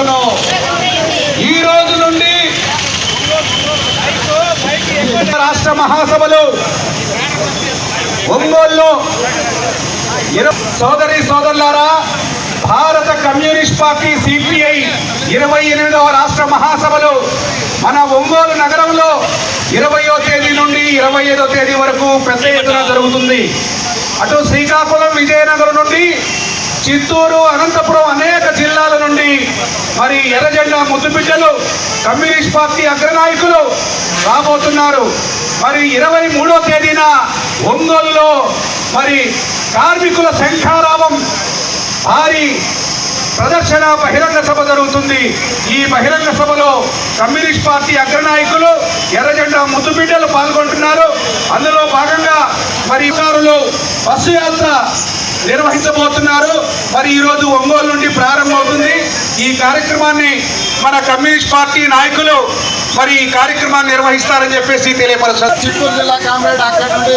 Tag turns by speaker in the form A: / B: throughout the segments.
A: ఈ రోజు నుండి రాష్ట్ర మహాసభలు ఒంగోలులో సోదరి సోదరులారా భారత కమ్యూనిస్ట్ పార్టీ సిపిఐ ఇరవై ఎనిమిదవ రాష్ట్ర మహాసభలు మన ఒంగోలు నగరంలో ఇరవయో తేదీ నుండి ఇరవై ఐదో తేదీ వరకు పెద్ద ఎత్తున జరుగుతుంది. అటు శ్రీకాకుళం విజయనగరం నుండి చిత్తూరు అనంతపురం అనేక జిల్లాల నుండి మరి ఎర్రజెండా ముద్దుబిడ్డలు కమ్యూనిస్ట్ పార్టీ అగ్రనాయకులు రాబోతున్నారు. మరి ఇరవై మూడో తేదీన ఒంగోలులో మరి కార్మికుల శంఖారావం భారీ ప్రదర్శన బహిరంగ సభ జరుగుతుంది. ఈ బహిరంగ సభలో కమ్యూనిస్ట్ పార్టీ అగ్రనాయకులు ఎర్రజెండా ముద్దుబిడ్డలు పాల్గొంటున్నారు. అందులో భాగంగా మరి బస్సు యాత్ర నిర్వహించబోతున్నారు. మరి ఈరోజు ఒంగోలు నుండి ప్రారంభమవుతుంది. ఈ కార్యక్రమాన్ని మన కమ్యూనిస్ట్ పార్టీ నాయకులు మరి ఈ కార్యక్రమాన్ని నిర్వహిస్తారని చెప్పేసి తెలియపరుస్తారు.
B: చిత్తూరు జిల్లా కామ్రేడ్ అక్కడ నుండి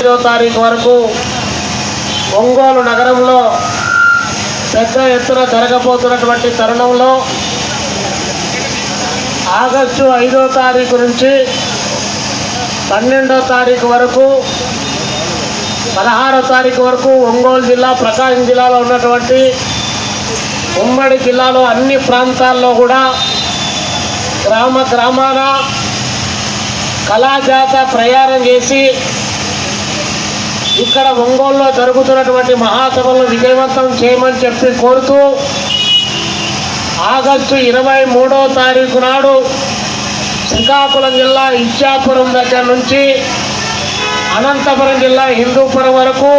C: ఐదో తారీఖు వరకు ఒంగోలు నగరంలో పెద్ద ఎత్తున జరగబోతున్నటువంటి తరుణంలో ఆగస్టు ఐదో తారీఖు నుంచి పన్నెండో తారీఖు వరకు పదహారో తారీఖు వరకు ఒంగోలు జిల్లా ప్రకాశం జిల్లాలో ఉన్నటువంటి ఉమ్మడి జిల్లాలో అన్ని ప్రాంతాల్లో కూడా గ్రామ గ్రామాన కళాజాత ప్రయాణం చేసి ఇక్కడ ఒంగోలులో జరుగుతున్నటువంటి మహాసభలను విజయవంతం చేయమని చెప్పి కోరుతూ ఆగస్టు ఇరవై మూడో తారీఖు నాడు శ్రీకాకుళం జిల్లా ఇచ్చాపురం దగ్గర నుంచి అనంతపురం జిల్లా హిందూపురం వరకు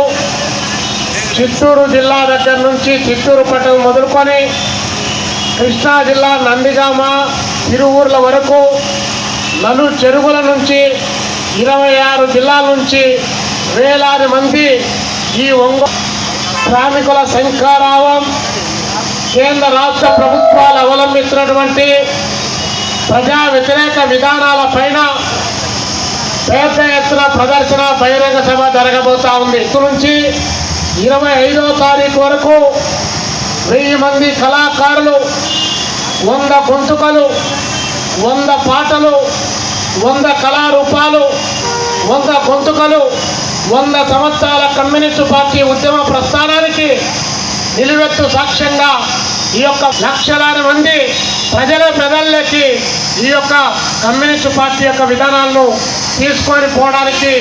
C: చిత్తూరు జిల్లా దగ్గర నుంచి చిత్తూరు పట్టణం మొదలుకొని కృష్ణా జిల్లా నందిగామ తిరువూర్ల వరకు నలు చెరువుల నుంచి ఇరవై ఆరు జిల్లాల నుంచి వేలాది మంది ఈ ఒంగో శ్రామికుల శంఖారావం కేంద్ర రాష్ట్ర ప్రభుత్వాలు అవలంబిస్తున్నటువంటి ప్రజా వ్యతిరేక విధానాల పైన పెద్ద ఎత్తున ప్రదర్శన బహిరంగ సభ జరగబోతా ఉంది. ఇక్కడి నుంచి ఇరవై ఐదో తారీఖు వరకు వెయ్యి మంది కళాకారులు వంద గొంతుకలు వంద పాటలు వంద కళారూపాలు వంద గొంతుకలు వంద సంవత్సరాల కమ్యూనిస్టు పార్టీ ఉద్యమ ప్రస్థానానికి నిలువెత్తు సాక్ష్యంగా ఈ యొక్క లక్షలాది మంది ప్రజల ప్రజల్లోకి ఈ యొక్క కమ్యూనిస్టు పార్టీ యొక్క విధానాలను తీసుకొని పోవడానికి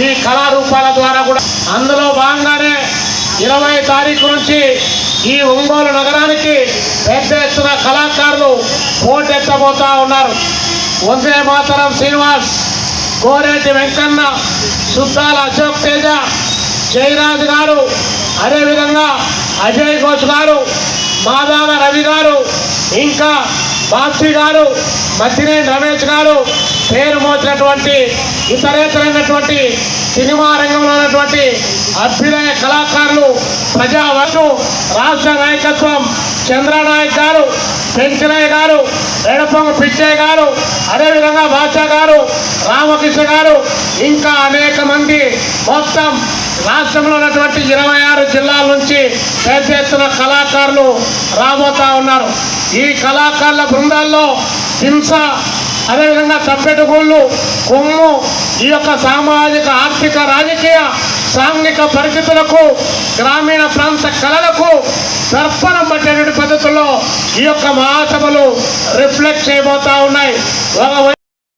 C: ఈ కళారూపాల ద్వారా కూడా అందులో భాగంగానే ఇరవై తారీఖు నుంచి ఈ ఒంగోలు నగరానికి పెద్ద ఎత్తున కళాకారులు పోటెత్తబోతా ఉన్నారు. వందే మాతరం శ్రీనివాస్ కోరేటి వెంకన్న సుద్దాల అశోక్ తేజ జయరాజ్ గారు అదేవిధంగా అజయ్ ఘోష్ గారు మాదాల రవి గారు ఇంకా బాప్సీ గారు మద్దినేని రమేష్ గారు పేరు మోచినటువంటి ఇతరేతరైనటువంటి సినిమా రంగంలో ఉన్నటువంటి అభ్యుదయ కళాకారులు ప్రజావర్గం రాష్ట్ర నాయకత్వం చంద్రనాయక్ గారు పెంచనయ్య గారు ఎడపంగ పిచ్చయ్య గారు అదేవిధంగా బాచా గారు రామకృష్ణ గారు ఇంకా అనేక మంది మొత్తం రాష్ట్రంలో ఉన్నటువంటి ఇరవై ఆరు జిల్లాల నుంచి పెద్ద ఎత్తున కళాకారులు రాబోతా ఉన్నారు. ఈ కళాకారుల బృందాల్లో హింస అదేవిధంగా తప్పెటగోళ్ళు కొమ్ము ఈ యొక్క సామాజిక ఆర్థిక రాజకీయ సాంఘిక పరిస్థితులకు గ్రామీణ ప్రాంత కళలకు దర్పణం పట్టేటువంటి పద్ధతుల్లో ఈ యొక్క మహాసభలు రిఫ్లెక్ట్ చేయబోతా ఉన్నాయి.